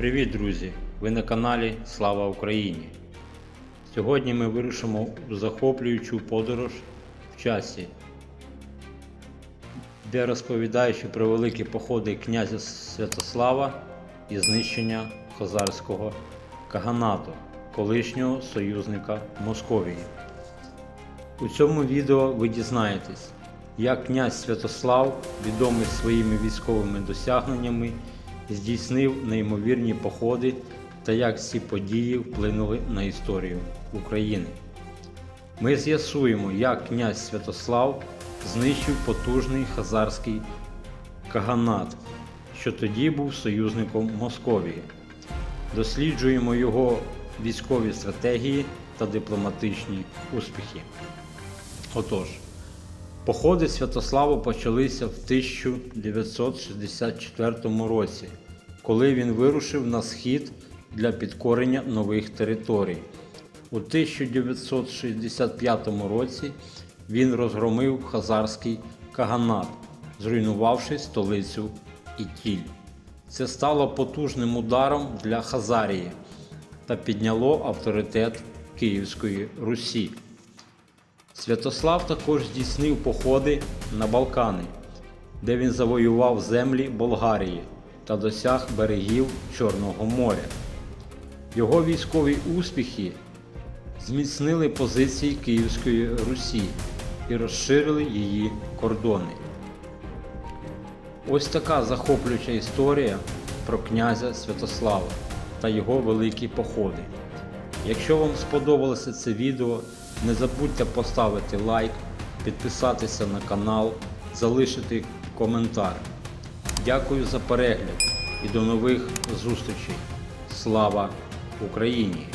Привіт, друзі! Ви на каналі Слава Україні! Сьогодні ми вирушимо у захоплюючу подорож в часі, де розповідаючи про великі походи князя Святослава і знищення Хазарського Каганату, колишнього союзника Московії. У цьому відео ви дізнаєтесь, як князь Святослав, відомий своїми військовими досягненнями, здійснив неймовірні походи та як ці події вплинули на історію України. Ми з'ясуємо, як князь Святослав знищив потужний хазарський каганат, що тоді був союзником Московії. Досліджуємо його військові стратегії та дипломатичні успіхи. Отож, походи Святослава почалися в 1964 році, коли він вирушив на схід для підкорення нових територій. У 1965 році він розгромив хазарський каганат, зруйнувавши столицю Ітіль. Це стало потужним ударом для Хазарії та підняло авторитет Київської Русі. Святослав також здійснив походи на Балкани, де він завоював землі Болгарії та досяг берегів Чорного моря. Його військові успіхи зміцнили позиції Київської Русі і розширили її кордони. Ось така захоплююча історія про князя Святослава та його великі походи. Якщо вам сподобалося це відео, не забудьте поставити лайк, підписатися на канал, залишити коментар. Дякую за перегляд і до нових зустрічей. Слава Україні!